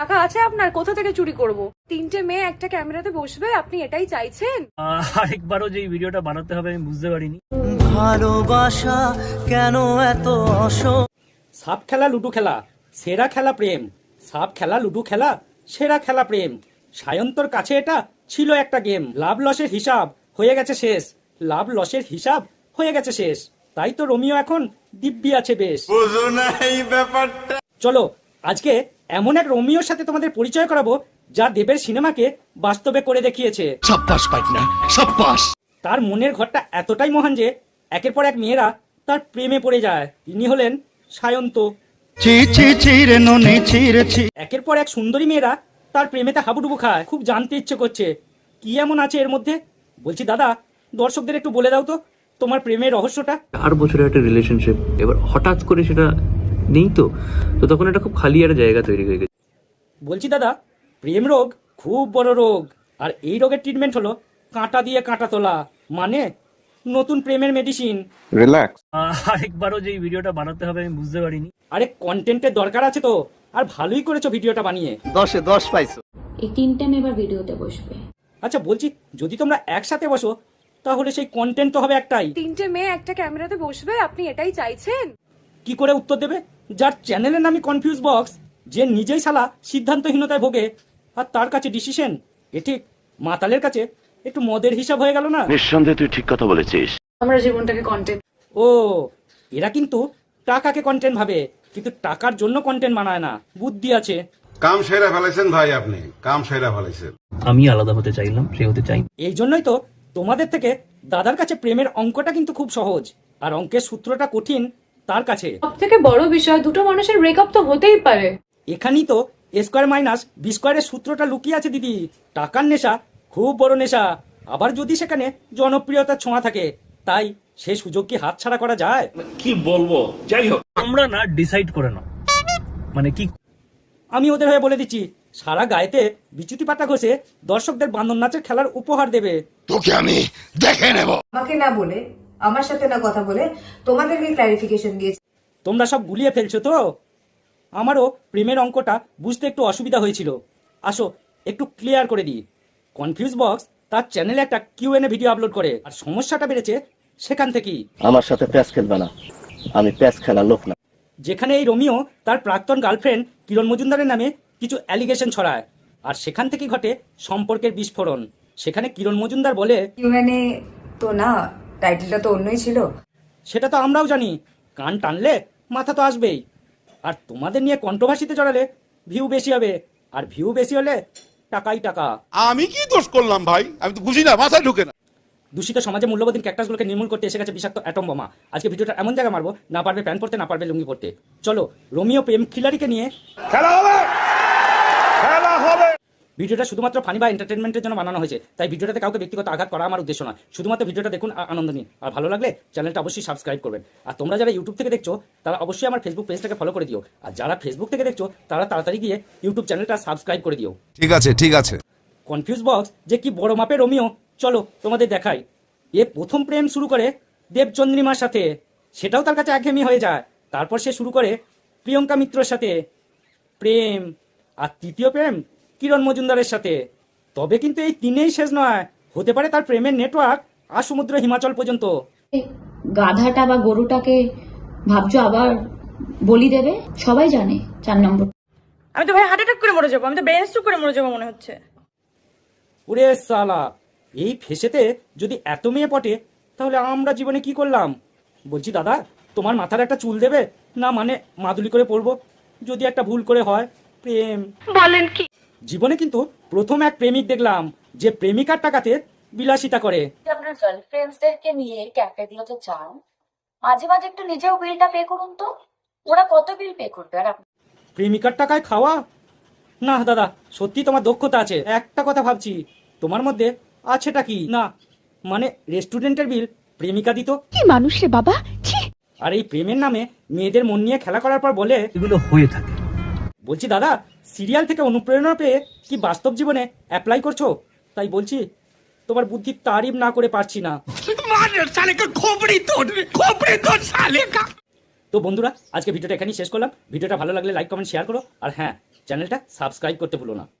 টাকা আছে আপনার? কোথা থেকে চুরি করব? তিনটে মেয়ে একটা ক্যামেরাতে বসবে আপনি এটাই চাইছেন? আরেকবারও যে ভিডিওটা বানাতে হবে আমি বুঝতে পারিনি। ভালোবাসা কেন এত অস সাপ খেলা লুডু খেলা। সেরা খেলা প্রেম। সাপ খেলা লুডু খেলা। সেরা খেলা প্রেম। সায়ন্তর কাছে এটা ছিল একটা গেম। লাভ লসের হিসাব হয়ে গেছে শেষ। লাভ লসের হিসাব হয়ে গেছে শেষ। তাই তো রোমিও এখন দিব্যি আছে বেশ। চলো আজকে এমন এক রোমিওর সাথে তোমাদের পরিচয় করাবো যা দেবের সিনেমাকে বাস্তবে করে দেখিয়েছে। সাব্বাস পাইটনা সাব্বাস তার মনের ঘরটা এতটাই মহান যে একের পর এক মেয়েরা তার প্রেমে পড়ে যায়। তিনি হলেন সায়ন্ত। ননি ছি একের পর এক সুন্দরী মেয়েরা তার প্রেমেতে হাবুডুবু খায় খুব জানতে ইচ্ছে করছে। কি এমন আছে এর মধ্যে? বলছি দাদা দর্শকদের একটু বলে দাও তো তোমার প্রেমের রহস্যটা? চার বছরের একটা রিলেশনশিপ এবার হঠাৎ করে সেটা নেই তো? তো তখন একটা খুব খালি একটা জায়গা তৈরি হয়ে গেছে। বলছি দাদা প্রেম রোগ খুব বড় রোগ। আর এই রোগের ট্রিটমেন্ট হলো কাঁটা দিয়ে কাঁটা তোলা। মানে নতুন প্রেমের মেডিসিন আহ, আরেকবারও যে ভিডিওটা বানাতে হবে আমি বুঝতে পারিনি। আরে কন্টেন্টের দরকার আছে তো। আর ভালোই করেছ ভিডিওটা বানিয়ে। দশে দশ পাইছো। এই তিনটে মেয়ে এবার ভিডিওতে বসবে। আচ্ছা বলছি যদি তোমরা একসাথে বসো তাহলে সেই কন্টেন্ট তো হবে একটাই। তিনটে মেয়ে একটা ক্যামেরাতে বসবে আপনি এটাই চাইছেন? কি করে উত্তর দেবে? যার চ্যানেলের নামই কনফিউজ বক্স যে নিজেই সালা সিদ্ধান্তহীনতায় ভোগে আর তার কাছে ডিসিশন এ ঠিক মাতালের কাছে একটু মদের হিসাব হয়ে গেল না? নিঃসন্দেহে তুই ঠিক কথা বলেছিস। আমরা জীবনটাকে কন্টেন্ট ও এরা কিন্তু টাকাকে কন্টেন্ট ভাবে কিন্তু টাকার জন্য কন্টেন্ট বানায় না। বুদ্ধি আছে। কাম সেরা ফেলাইছেন ভাই আপনি কাম সেরা ফেলাইছেন আমি আলাদা হতে চাইলাম সে হতে চাই এই জন্যই তো তোমাদের থেকে দাদার কাছে প্রেমের অঙ্কটা কিন্তু খুব সহজ আর অঙ্কের সূত্রটা কঠিন তার কাছে। সব থেকে বড় বিষয় দুটো মানুষের ব্রেকআপ তো হতেই পারে। এখানেই তো এ স্কোয়ার মাইনাস বি স্কোয়ারের সূত্রটা লুকিয়ে আছে দিদি। টাকার নেশা খুব বড় নেশা। আবার যদি সেখানে জনপ্রিয়তার ছোঁয়া থাকে তাই সে সুযোগ কি হাতছাড়া করা যায়? কি বলব? যাই হোক। আমরা না ডিসাইড করে নাও। মানে কি আমি ওদের হয়ে বলে দিচ্ছি সারা গায়েতে বিচুতি পাতা ঘষে দর্শকদের বান্দর নাচের খেলার উপহার দেবে। তোকে আমি দেখে নেব। আমাকে না বলে আমার সাথে না কথা বলে তোমাদেরকে ক্লারিফিকেশন দিয়েছি। তোমরা সব গুলিয়ে ফেলছো তো? আমারও প্রেমের অঙ্কটা বুঝতে একটু অসুবিধা হয়েছিল। আসো একটু ক্লিয়ার করে দিই। কনফিউজ বক্স তার চ্যানেলে একটা কিউ এন ভিডিও আপলোড করে। আর সমস্যাটা বেড়েছে সেখান থেকেই। আমার সাথে প্যাস খেলবে না। আমি প্যাস খেলার লোক না। যেখানে এই রোমিও তার প্রাক্তন গার্লফ্রেন্ড কিরণ মজুমদারের নামে কিছু অ্যালিগেশন ছড়ায়। আর সেখান থেকে ঘটে সম্পর্কের বিস্ফোরণ। সেখানে কিরণ মজুমদার বলে ইউএনএ তো না টাইটেলটা তো অন্যই ছিল। সেটা তো আমরাও জানি। কান টানলে মাথা তো আসবেই। আর তোমাদের নিয়ে কন্ট্রোভার্সিতে জড়ালে ভিউ বেশি হবে। আর ভিউ বেশি হলে টাকাই টাকা। আমি কি দোষ করলাম ভাই? আমি তো বুঝি না মাথায় ঢুকে না। দূষিত সমাজে মূল্যবোধীন ক্যাকটাসগুলোকে নির্মূল করতে এসে গেছে বিষাক্ত অ্যাটম বোমা। আজকে ভিডিওটা এমন জায়গায় মারবো না পারবে প্যান্ট পরতে না পারবে লুঙ্গি পরতে চলো রোমিও প্রেম খিলারিকে নিয়ে ভিডিওটা শুধুমাত্র ফানি বা এন্টারটেনমেন্টের জন্য বানানো হয়েছে তাই ভিডিওটাতে কাউকে ব্যক্তিগত আঘাত করা আমার উদ্দেশ্য নয়। শুধুমাত্র ভিডিওটা দেখুন আনন্দ নিন। আর ভালো লাগলে চ্যানেলটা অবশ্যই সাবস্ক্রাইব করবেন। আর তোমরা যারা ইউটিউব থেকে দেখছ তারা অবশ্যই আমার ফেসবুক পেজটাকে ফলো করে দিও। আর যারা ফেসবুক থেকে দেখছ তারা তাড়াতাড়ি গিয়ে ইউটিউব চ্যানেলটা সাবস্ক্রাইব করে দিও। ঠিক আছে ঠিক আছে। কনফিউজ বক্স যে কি বড় মাপের রোমিও? চলো তোমাদের দেখাই। এ প্রথম প্রেম শুরু করে দেবচন্দ্রিমার সাথে। সেটাও তার কাছে একঘেয়েমি হয়ে যায়। তারপর সে শুরু করে প্রিয়ঙ্কা মিত্রর সাথে। প্রেম। আর তৃতীয় প্রেম কিরণ মজুমদারের সাথে। তবে কিন্তু এই তিনেই শেষ নয়। হতে পারে তার প্রেমের নেটওয়ার্ক আর সমুদ্র হিমাচল পর্যন্ত। গাধাটা বা গরুটাকে ভাবছ আবার বলি দেবে? সবাই জানে চার নম্বর। আমি তো ভাই হার্ট অ্যাটাক করে মরে যাব। আমি তো ব্রেন স্ট্রোক করে মরে যাব মনে হচ্ছে। ওরে সালা এই ফেসেতে যদি এত মেয়ে পটে তাহলে আমরা জীবনে কি করলাম? বলছি দাদা তোমার মাথার একটা চুল দেবে? না মানে মাদুলি করে পড়ব যদি একটা ভুল করে হয় প্রেম বলেন কি? জীবনে কিন্তু প্রথম এক প্রেমিক দেখলাম যে প্রেমিকার টাকাতে বিলাসিতা করে। আপনার গার্লফ্রেন্ডসদেরকে নিয়ে ক্যাফেগুলোতে যান মাঝে মাঝে একটু নিজেও বিলটা পে করুন তো। ওরা কত বিল পে করবে আর আপনি? প্রেমিকার টাকায় খাওয়া? না দাদা সত্যি তোমার দক্ষতা আছে। একটা কথা ভাবছি তোমার মধ্যে আছেটা কি? না মানে রেস্টুরেন্টের বিল প্রেমিকা দিত। কি মানুষ রে বাবা আর এই প্রেমের নামে মেয়েদের মন নিয়ে খেলা করার পর বলে এগুলো হয়ে থাকে। বলছি দাদা সিরিয়াল থেকে অনুপ্রেরণা পেয়ে কি বাস্তব জীবনে অ্যাপ্লাই করছ? তাই বলছি তোমার বুদ্ধির তারিফ না করে পারছি না। তো বন্ধুরা আজকে ভিডিওটা এখানেই শেষ করলাম। ভিডিওটা ভালো লাগলে লাইক কমেন্ট শেয়ার করো। আর হ্যাঁ চ্যানেলটা সাবস্ক্রাইব করতে ভুলো না।